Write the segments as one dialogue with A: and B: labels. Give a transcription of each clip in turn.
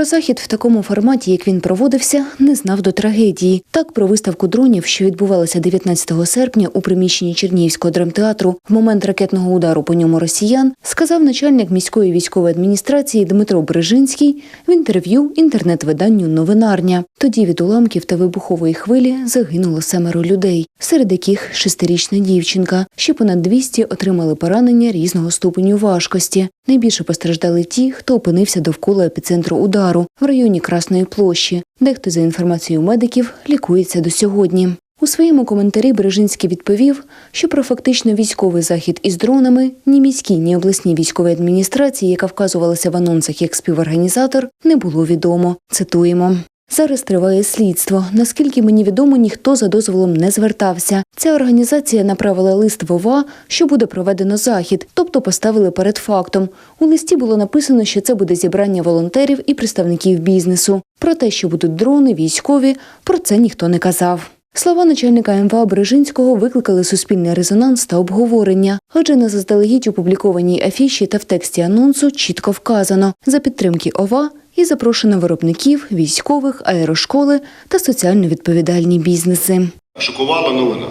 A: Про захід в такому форматі, як він проводився, не знав до трагедії. Так про виставку дронів, що відбувалася 19 серпня у приміщенні Чернігівського драмтеатру в момент ракетного удару по ньому росіян, сказав начальник міської військової адміністрації Дмитро Брижинський в інтерв'ю інтернет-виданню Новинарня. Тоді від уламків та вибухової хвилі загинуло семеро людей, серед яких шестирічна дівчинка. Ще понад 200 отримали поранення різного ступеню важкості. Найбільше постраждали ті, хто опинився довкола епіцентру удару в районі Красної площі. Дехто, за інформацією медиків, лікується до сьогодні. У своєму коментарі Бережинський відповів, що про фактично військовий захід із дронами ні міській, ні обласній військовій адміністрації, яка вказувалася в анонсах як співорганізатор, не було відомо. Цитуємо. Зараз триває слідство. Наскільки мені відомо, ніхто за дозволом не звертався. Ця організація направила лист в ОВА, що буде проведено захід, тобто поставили перед фактом. У листі було написано, що це буде зібрання волонтерів і представників бізнесу. Про те, що будуть дрони, військові, про це ніхто не казав. Слова начальника МВА Бережинського викликали суспільний резонанс та обговорення, адже на заздалегідь опублікованій афіші та в тексті анонсу чітко вказано за підтримки ОВА і запрошено виробників, військових, аерошколи та соціально відповідальні бізнеси.
B: Шокувала новина.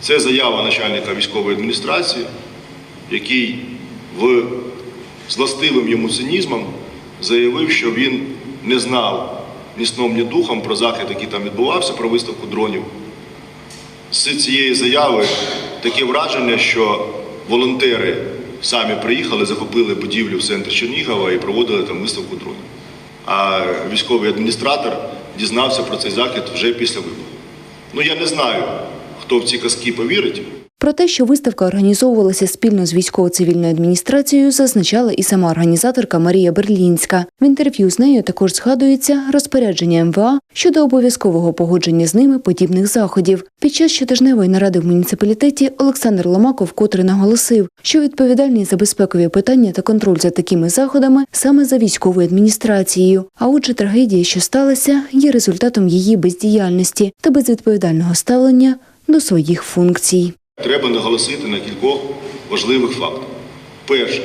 B: Це заява начальника військової адміністрації, який в з властивим йому цинізмом заявив, що він не знав ні сном, ні духом про захід, який там відбувався, про виставку дронів. З цієї заяви таке враження, що волонтери самі приїхали, захопили будівлю в центрі Чернігова і проводили там виставку дронів. А військовий адміністратор дізнався про цей захід вже після вибору. Ну я не знаю, хто в ці казки повірить.
A: Про те, що виставка організовувалася спільно з військово-цивільною адміністрацією, зазначала і сама організаторка Марія Берлінська. В інтерв'ю з нею також згадується розпорядження МВА щодо обов'язкового погодження з ними подібних заходів. Під час щотижневої наради в муніципалітеті Олександр Ломаков вкотре наголосив, що відповідальність за безпекові питання та контроль за такими заходами саме за військовою адміністрацією. А отже, трагедія, що сталася, є результатом її бездіяльності та безвідповідального ставлення до своїх функцій.
B: Треба наголосити на кількох важливих фактах. Перше,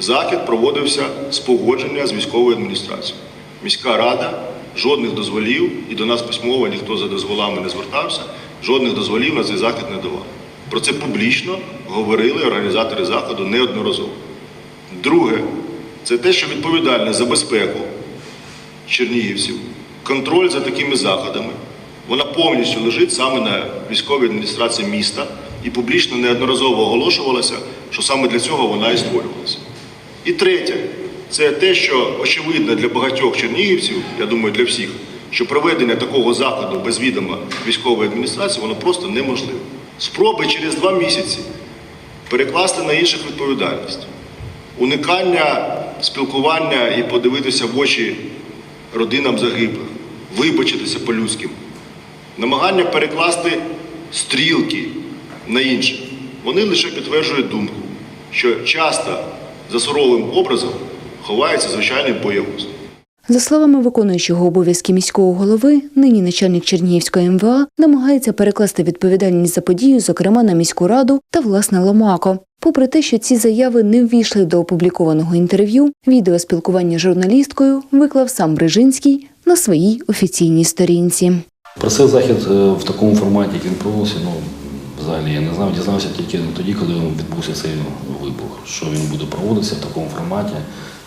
B: захід проводився з погодження з військовою адміністрацією. Міська рада жодних дозволів, і до нас письмово ніхто за дозволами не звертався, жодних дозволів на цей захід не давав. Про це публічно говорили організатори заходу неодноразово. Друге, це те, що відповідальність за безпеку чернігівців, контроль за такими заходами, вона повністю лежить саме на військовій адміністрації міста і публічно неодноразово оголошувалося, що саме для цього вона і створювалася. І третє, це те, що очевидно для багатьох чернігівців, я думаю, для всіх, що проведення такого заходу без відома військової адміністрації, воно просто неможливо. Спроби через два місяці перекласти на інших відповідальність, уникання спілкування і подивитися в очі родинам загиблих, вибачитися по-людськи, намагання перекласти стрілки на інших, вони лише підтверджують думку, що часто за суровим образом ховається звичайний боягуз.
A: За словами виконуючого обов'язки міського голови, нині начальник Чернігівської МВА намагається перекласти відповідальність за подію, зокрема на міську раду та власне Ломако. Попри те, що ці заяви не ввійшли до опублікованого інтерв'ю, відео спілкування з журналісткою виклав сам Брижинський на своїй офіційній сторінці.
C: Про цей захід е, в такому форматі, як він проводився, ну взагалі я не знав, дізнався тільки тоді, коли відбувся цей вибух, що він буде проводитися в такому форматі.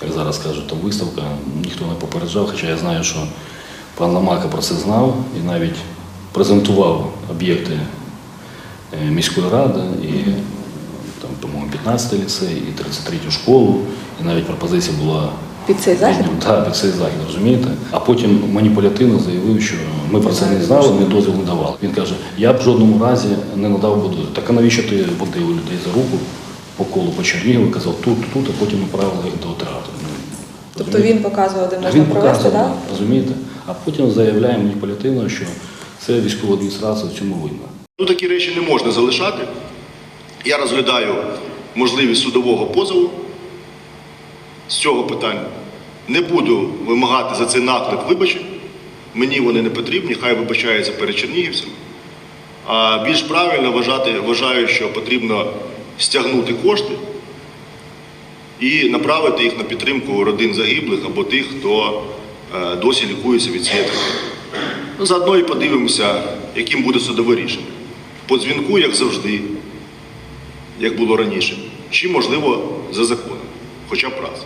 C: Як зараз кажуть, то виставка, ніхто не попереджав, хоча я знаю, що пан Ламака про це знав і навіть презентував об'єкти е, міської ради і там, по-моєму, 15 ліцей, і 33 школу, і навіть пропозиція була
D: Під цей захід?
C: так, під цей захід, розумієте? А потім маніпулятивно заявив, що ми про це не знали, ми дозвіл не давали. Він каже, я б в жодному разі не надав воду. Так а навіщо ти водив людей за руку по колу по Чернігову, казав тут, тут, а потім направили їх до театру. Ну,
D: Тобто він показував, де
C: А
D: можна
C: він
D: провести,
C: показував,
D: так?
C: розумієте? А потім заявляє маніпулятивно, що це військова адміністрація в цьому винна.
B: Ну, такі речі не можна залишати. Я розглядаю можливість судового позову з цього питання. Не буду вимагати за цей наклеп вибачень. Мені вони не потрібні, хай вибачаються перед чернігівцями. А більш правильно вважати, вважаю, що потрібно стягнути кошти і направити їх на підтримку родин загиблих або тих, хто е, досі лікується від цієї. Ну, Заодно і подивимося, яким буде судове рішення. По дзвінку, як завжди, як було раніше, чи можливо за законом, хоча б раз.